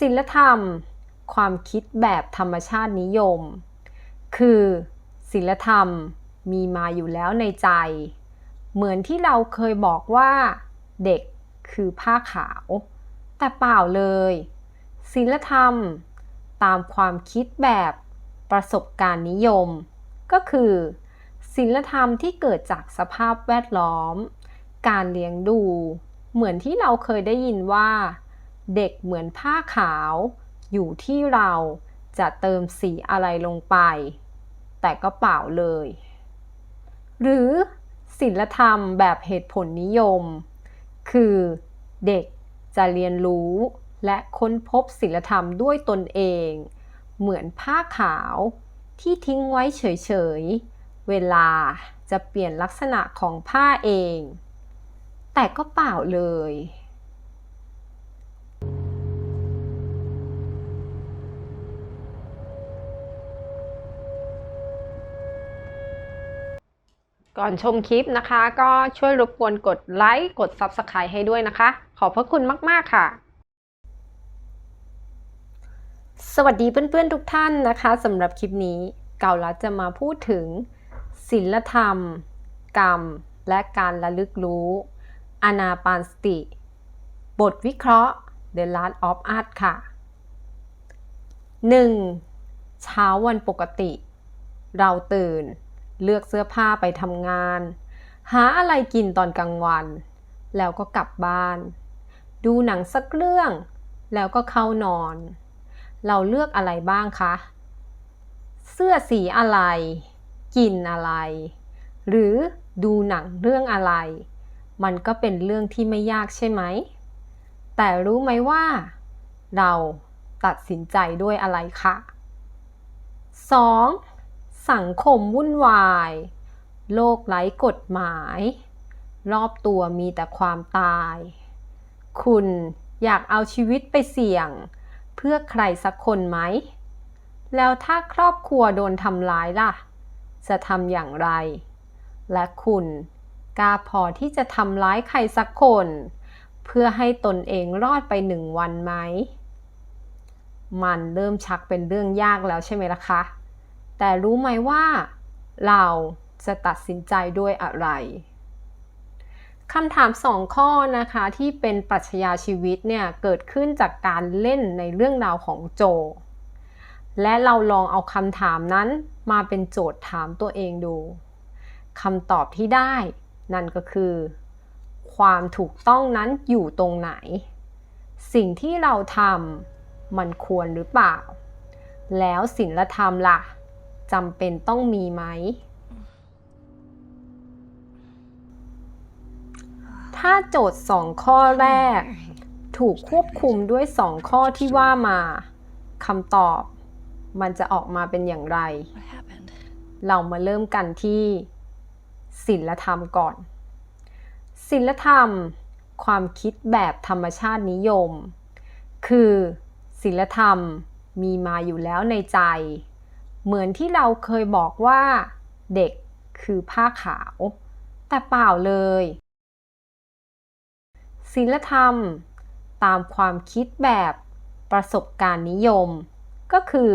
ศิลธรรม ความคิดแบบธรรมชาตินิยม คือศิลธรรมมีมาอยู่แล้วในใจ เหมือนที่เราเคยบอกว่า เด็กคือผ้าขาว แต่เปล่าเลยศิลธรรม ตามความคิดแบบประสบการณ์นิยม ก็คือศิลธรรมที่เกิดจากสภาพแวดล้อม การเลี้ยงดู เหมือนที่เราเคยได้ยินว่า เด็กเหมือนผ้าขาว อยู่ที่เราจะเติมสีอะไรลงไป แต่ก็เปล่าเลย หรือศิลธรรมแบบเหตุผลนิยม คือเด็กจะเรียนรู้และค้นพบศิลธรรมด้วยตนเอง เหมือนผ้าขาวที่ทิ้งไว้เฉยๆ เวลาจะเปลี่ยนลักษณะของผ้าเอง แต่ก็เปล่าเลย ก่อนชมคลิปนะคะ ก็ช่วยรบกวนกดไลค์กด Subscribe ให้ด้วยนะคะ ขอบพระคุณมาก ๆ ค่ะ สวัสดีเพื่อน ๆ ทุกท่านนะคะสำหรับคลิปนี้เก่าลัดจะมาพูดถึงศิลธรรม กรรม และการระลึกรู้ อนาปานสติ บทวิเคราะห์ The Last of Art ค่ะ 1. เช้าวันปกติ เราตื่น เลือกเสื้อผ้าไปทำงาน หาอะไรกินตอนกลางวัน แล้วก็กลับบ้าน ดูหนังสักเรื่อง แล้วก็เข้านอน เราเลือกอะไรบ้างคะ เสื้อสีอะไร กินอะไร หรือดูหนังเรื่องอะไร มันก็เป็นเรื่องที่ไม่ยากใช่ไหม แต่รู้ไหมว่า เราตัดสินใจด้วยอะไรคะ 2. สังคมวุ่นวาย โลกไร้กฎหมาย รอบตัวมีแต่ความตาย คุณอยากเอาชีวิตไปเสี่ยง เพื่อใครสักคนไหม แล้วถ้าครอบครัวโดนทำร้ายล่ะ จะทำอย่างไร และคุณกล้าพอที่จะทำร้ายใครสักคน เพื่อให้ตนเองรอดไปหนึ่งวันไหม มันเริ่มชักเป็นเรื่องยากแล้วใช่ไหมล่ะคะ แต่รู้ไหมว่าเราจะตัดสินใจด้วยอะไรคำถามสองข้อนะคะที่เป็นปรัชญาชีวิตเนี่ยเกิดขึ้นจากการเล่นในเรื่องราวของโจ และเราลองเอาคำถามนั้นมาเป็นโจทย์ถามตัวเองดูคำตอบที่ได้ นั่นก็คือ ความถูกต้องนั้นอยู่ตรงไหน สิ่งที่เราทำมันควรหรือเปล่า แล้วศีลธรรมล่ะ จำเป็นต้องมีไหม ถ้าโจทย์สองข้อแรก ถูกควบคุมด้วยสองข้อที่ว่ามาคำตอบ มันจะออกมาเป็นอย่างไร เรามาเริ่มกันที่ศิลธรรมก่อนศิลธรรม ความคิดแบบธรรมชาตินิยม คือศิลธรรมมีมาอยู่แล้วในใจ เหมือนที่เราเคยบอกว่า เด็กคือผ้าขาว แต่เปล่าเลยศิลธรรม ตามความคิดแบบประสบการณ์นิยม ก็คือ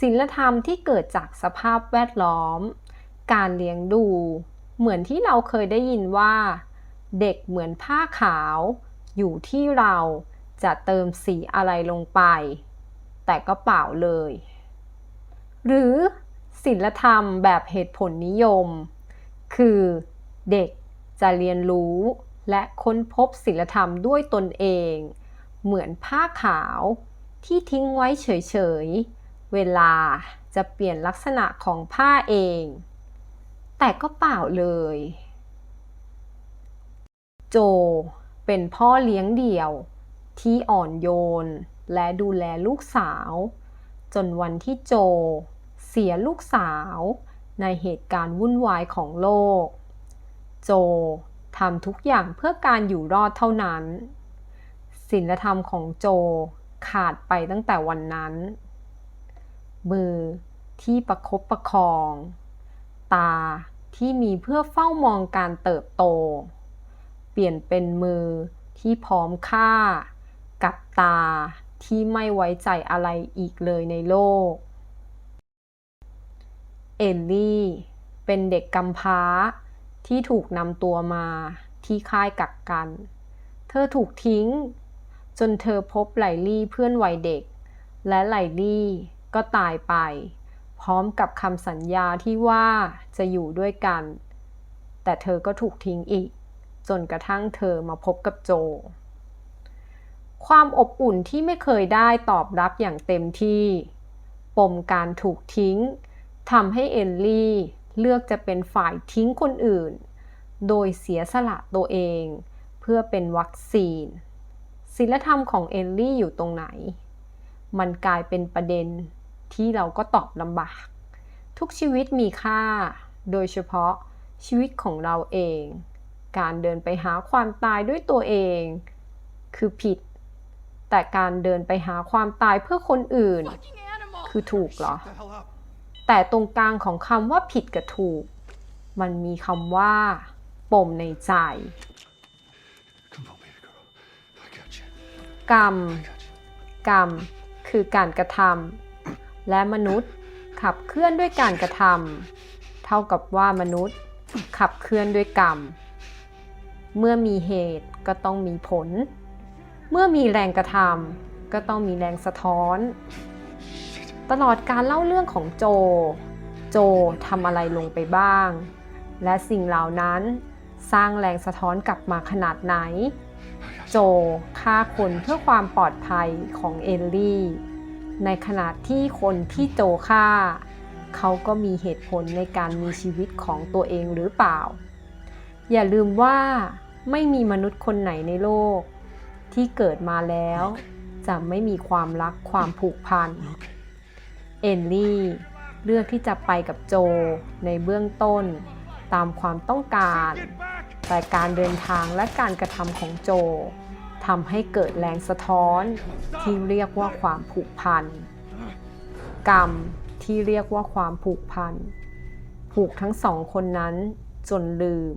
ศิลธรรมที่เกิดจากสภาพแวดล้อม การเลี้ยงดู เหมือนที่เราเคยได้ยินว่า เด็กเหมือนผ้าขาว อยู่ที่เราจะเติมสีอะไรลงไป แต่ก็เปล่าเลย หรือศิลธรรมแบบเหตุผลนิยม คือเด็กจะเรียนรู้และค้นพบศิลธรรมด้วยตนเอง เหมือนผ้าขาวที่ทิ้งไว้เฉยๆ เวลาจะเปลี่ยนลักษณะของผ้าเอง แต่ก็เปล่าเลย โจเป็นพ่อเลี้ยงเดี่ยวที่อ่อนโยนและดูแลลูกสาว จนวันที่โจ เสียลูกสาวในเหตุการณ์วุ่นวายของโลก โจทำทุกอย่างเพื่อการอยู่รอดเท่านั้น ศีลธรรมของโจขาดไปตั้งแต่วันนั้น มือที่ประคบประคอง ตาที่มีเพื่อเฝ้ามองการเติบโต เปลี่ยนเป็นมือที่พร้อมฆ่า กับตา ที่ไม่ไว้ใจอะไรอีกเลยในโลก เอลลี่ เป็นเด็กกำพร้าที่ถูกนำตัวมาที่ค่ายกักกัน เธอถูกทิ้ง จนเธอพบไลลี่เพื่อนวัยเด็ก และไลลี่ก็ตายไป พร้อมกับคำสัญญาที่ว่าจะอยู่ด้วยกัน แต่เธอก็ถูกทิ้งอีก จนกระทั่งเธอมาพบกับโจ ความอบอุ่นที่ไม่เคยได้ตอบรับอย่างเต็มที่ ปมการถูกทิ้งทำให้เอลลี่เลือกจะเป็นฝ่ายทิ้งคนอื่น โดยเสียสละตัวเอง เพื่อเป็นวัคซีน ศิลธรรมของเอลลี่อยู่ตรงไหน มันกลายเป็นประเด็นที่เราก็ตอบลำบาก ทุกชีวิตมีค่า โดยเฉพาะชีวิตของเราเอง การเดินไปหาความตายด้วยตัวเอง คือผิด แต่การเดินไปหาความตายเพื่อคนอื่น คือถูกเหรอ the hell up. แต่ตรงกลางของคำว่าผิดกับถูก มันมีคำว่า ปมในใจ Come on, baby girl. I got you. กรรม I got you. กรรม คือการกระทำและมนุษย์ขับเคลื่อนด้วยการกระทำเท่ากับว่ามนุษย์ ขับเคลื่อนด้วยกรรม เมื่อมีเหตุก็ต้องมีผล เมื่อมีแรงกระทำก็ต้องมีแรงสะท้อน ตลอดการเล่าเรื่องของโจ โจทำอะไรลงไปบ้าง และสิ่งเหล่านั้นสร้างแรงสะท้อนกลับมาขนาดไหน โจฆ่าคนเพื่อความปลอดภัยของเอลลี่ ในขณะที่คนที่โจฆ่า เขาก็มีเหตุผลในการมีชีวิตของตัวเองหรือเปล่า อย่าลืมว่าไม่มีมนุษย์คนไหนในโลก ที่เกิดมาแล้ว จะไม่มีความรักความผูกพัน เอลลี่เลือกที่จะไปกับโจในเบื้องต้น ตามความต้องการ แต่การเดินทางและการกระทำของโจทำให้เกิดแรงสะท้อนที่เรียกว่าความผูกพัน กรรมที่เรียกว่าความผูกพัน ผูกทั้งสองคนนั้นจนลืม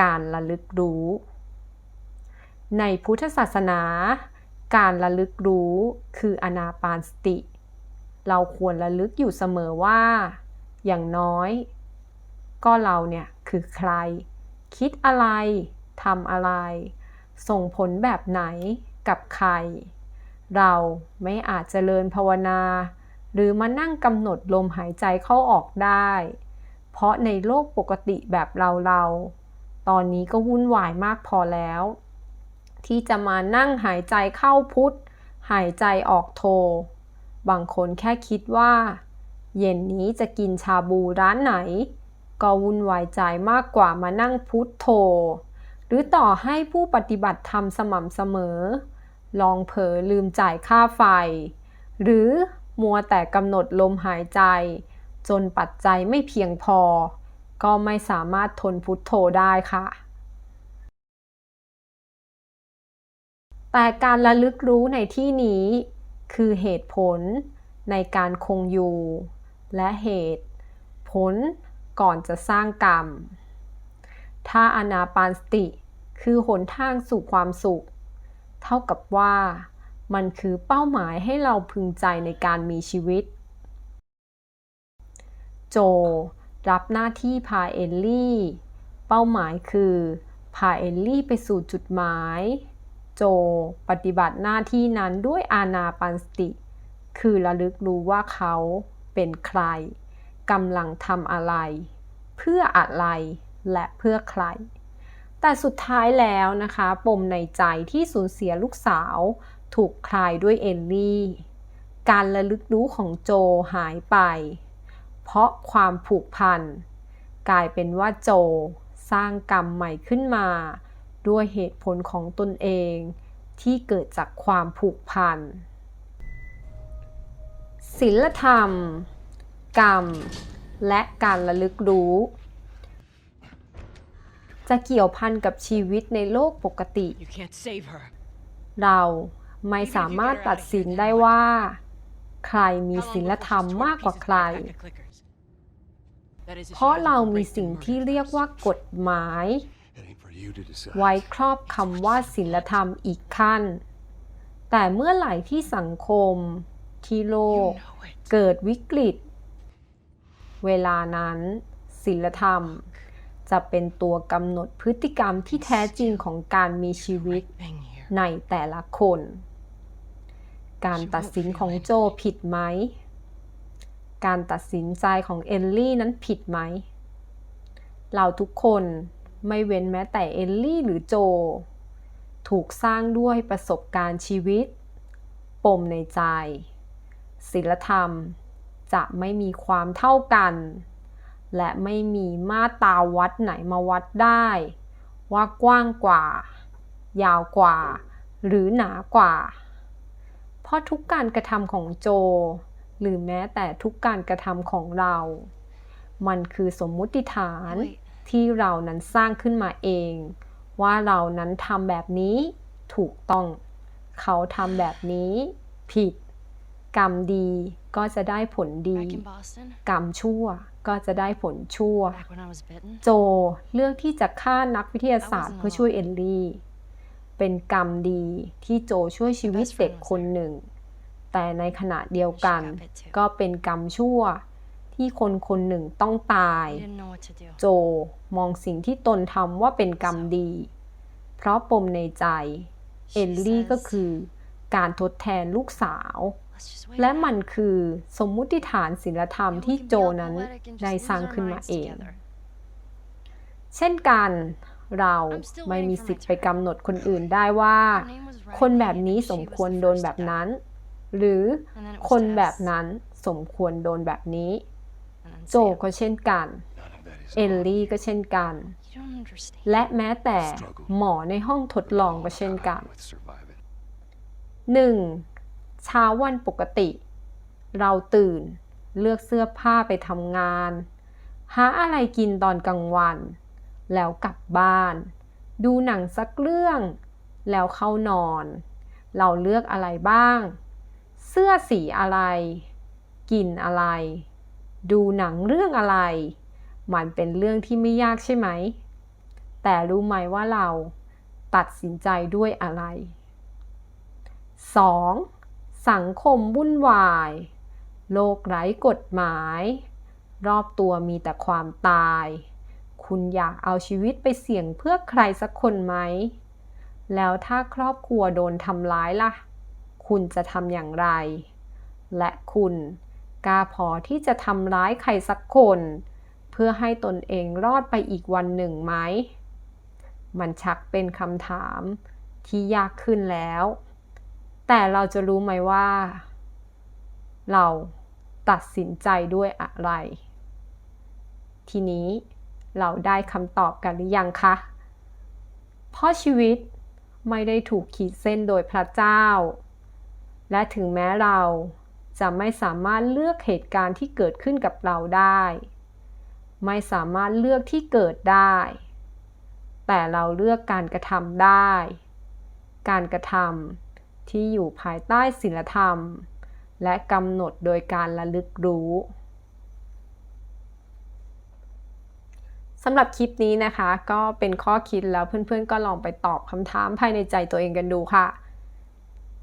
การระลึกรู้ ในพุทธศาสนา การระลึกรู้คืออนาปานสติ เราควรระลึกอยู่เสมอว่า อย่างน้อย ก็เราเนี่ยคือใคร คิดอะไรทำอะไร ส่งผลแบบไหนกับใคร เราไม่อาจเจริญภาวนา หรือมานั่งกำหนดลมหายใจเข้าออกได้ เพราะในโลกปกติแบบเราเราตอนนี้ก็วุ่นวายมากพอแล้ว ที่จะมานั่งหายใจเข้าพุทธหายใจออกโท บางคนแค่คิดว่า เย็นนี้จะกินชาบูร้านไหน ก็วุ่นวายใจมากกว่ามานั่งพุทโธหรือต่อให้ผู้ปฏิบัติธรรมสม่ำเสมอ ลองเผลอลืมจ่ายค่าไฟ หรือมัวแต่กำหนดลมหายใจ จนปัจจัยไม่เพียงพอ ก็ไม่สามารถทนพุทโธได้ค่ะ แต่การระลึกรู้ในที่นี้คือเหตุผลในการคงอยู่ และเหตุผลก่อนจะสร้างกรรม ถ้าอนาปานสติคือหนทางสู่ความสุข เท่ากับว่ามันคือเป้าหมายให้เราพึงใจในการมีชีวิต โจ รับหน้าที่พาเอลลี่ เป้าหมายคือ พาเอลลี่ไปสู่จุดหมาย โจปฏิบัติหน้าที่นั้นด้วยอานาปานสติ คือระลึกรู้ว่าเขาเป็นใครกำลังทำอะไร เพื่ออะไรและเพื่อใคร แต่สุดท้ายแล้วนะคะ ปมในใจที่สูญเสียลูกสาว ถูกคลายด้วยเอลลี่ การระลึกรู้ของโจหายไป เพราะความผูกพัน กลายเป็นว่าโจสร้างกรรมใหม่ขึ้นมา ด้วยเหตุผลของตนเองที่เกิดจากความผูกพันศีลธรรม กรรม และการระลึกรู้ จะเกี่ยวพันกับชีวิตในโลกปกติ You can't save her. เราไม่สามารถตัดสินได้ว่า ใครมีศีลธรรมมากกว่าใคร เพราะเรามีสิ่งที่เรียกว่ากฎหมาย It ain't for you to decide. ไว้ครอบคำว่าศีลธรรมอีกขั้น แต่เมื่อไหร่ที่สังคม ที่โล You ก know it. เกิดวิกฤต เวลานั้นศิลธรรม จะเป็นตัวกำหนดพฤติกรรมที่แท้จริงของการมีชีวิต Thing here. ในแต่ละคน การตัดสินของโจผิดไหม การตัดสินใจของเอลลี่นั้นผิดไหม เราทุกคน ไม่เว้นแม้แต่เอลลี่หรือโจ ถูกสร้างด้วยประสบการณ์ชีวิต ปมในใจศิลธรรมจะไม่มีความเท่ากัน และไม่มีมาตาวัดไหนมาวัดได้ ว่ากว้างกว่า ยาวกว่า หรือหนากว่า เพราะทุกการกระทำของโจ หรือแม้แต่ทุกการกระทำของเรา มันคือสมมุติฐาน ที่เรานั้นสร้างขึ้นมาเอง ว่าเรานั้นทำแบบนี้ถูกต้อง เขาทำแบบนี้ผิด กรรมดีก็จะได้ผลดี Back in Boston, กรรมชั่วก็จะได้ผลชั่ว back when I was bitten. โจเลือกที่จะฆ่านักวิทยาศาสตร์เพื่อช่วยเอลลี่ เป็นกรรมดีที่โจช่วยชีวิตเด็กคนหนึ่ง แต่ในขณะเดียวกันก็เป็นกรรมชั่ว ที่คนคนหนึ่งต้องตาย I didn't know what to do. โจมองสิ่งที่ตนทำว่าเป็นกรรมดี เพราะปมในใจ เอลลี่ก็คือการทดแทนลูกสาว Let's just wait. และมันคือสมมุติฐานศิลธรรม Maybe we ที่ can โจ be all นั้น poetic and just ได้ lose สร้าง our ขึ้นมา minds เอง together. เช่นกันเรา I'm still ไม่ waiting มี for สิทธิ์ my ไปกำหนดคนอื่นได้ว่า Her name was Riley คนแบบนี้ and ส she ม was ควร the โดน first แบบ to die. นั้น หรือ And then it was คนแบบ Tess, นั้นสมควรโดนแบบนี้ and then โจ Sam. ก็เช่นกัน None of that is เอลลี่ก็เช่นกัน You don't understand. และแม้แต่หมอในห้องทดลองก็เช่นกัน with surviving. หนึ่งเช้าวันปกติ เราตื่นเลือกเสื้อผ้าไปทำงาน หาอะไรกินตอนกลางวัน แล้วกลับบ้าน ดูหนังสักเรื่อง แล้วเข้านอน เราเลือกอะไรบ้าง เสื้อสีอะไร กินอะไร ดูหนังเรื่องอะไร มันเป็นเรื่องที่ไม่ยากใช่ไหม แต่รู้ไหมว่าเราตัดสินใจด้วยอะไร 2. สังคมวุ่นวาย โลกไร้กฎหมาย รอบตัวมีแต่ความตาย คุณอยากเอาชีวิตไปเสี่ยงเพื่อใครสักคนไหม แล้วถ้าครอบครัวโดนทำร้ายล่ะ คุณจะทำอย่างไร และคุณ กล้าพอที่จะทำร้ายใครสักคน เพื่อให้ตนเองรอดไปอีกวันหนึ่งไหม มันชักเป็นคำถามที่ยากขึ้นแล้ว แต่เราจะรู้ไหมว่า เราตัดสินใจด้วยอะไร ทีนี้เราได้คำตอบกันหรือยังคะ เพราะชีวิตไม่ได้ถูกขีดเส้นโดยพระเจ้า และถึงแม้เรา จะไม่สามารถเลือกเหตุการณ์ที่เกิดขึ้นกับเราได้ ไม่สามารถเลือกที่เกิดได้ แต่เราเลือกการกระทำได้ การกระทำที่อยู่ภายใต้ศีลธรรม และกำหนดโดยการระลึกรู้สำหรับคลิปนี้นะคะ ก็เป็นข้อคิดแล้วเพื่อนๆก็ลองไปตอบคำถามภายในใจตัวเองกันดูค่ะ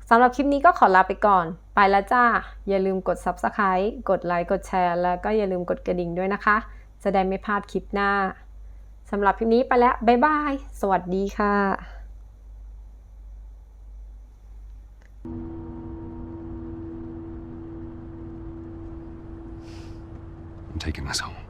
สำหรับคลิปนี้ก็ขอลาไปก่อน ไปแล้วจ้า อย่าลืมกด Subscribe กดไลค์ กดแชร์ แล้วก็อย่าลืมกดกระดิ่งด้วยนะคะ จะได้ไม่พลาดคลิปหน้า สำหรับคลิปนี้ไปแล้ว บ๊ายบาย สวัสดีค่ะ taking us home.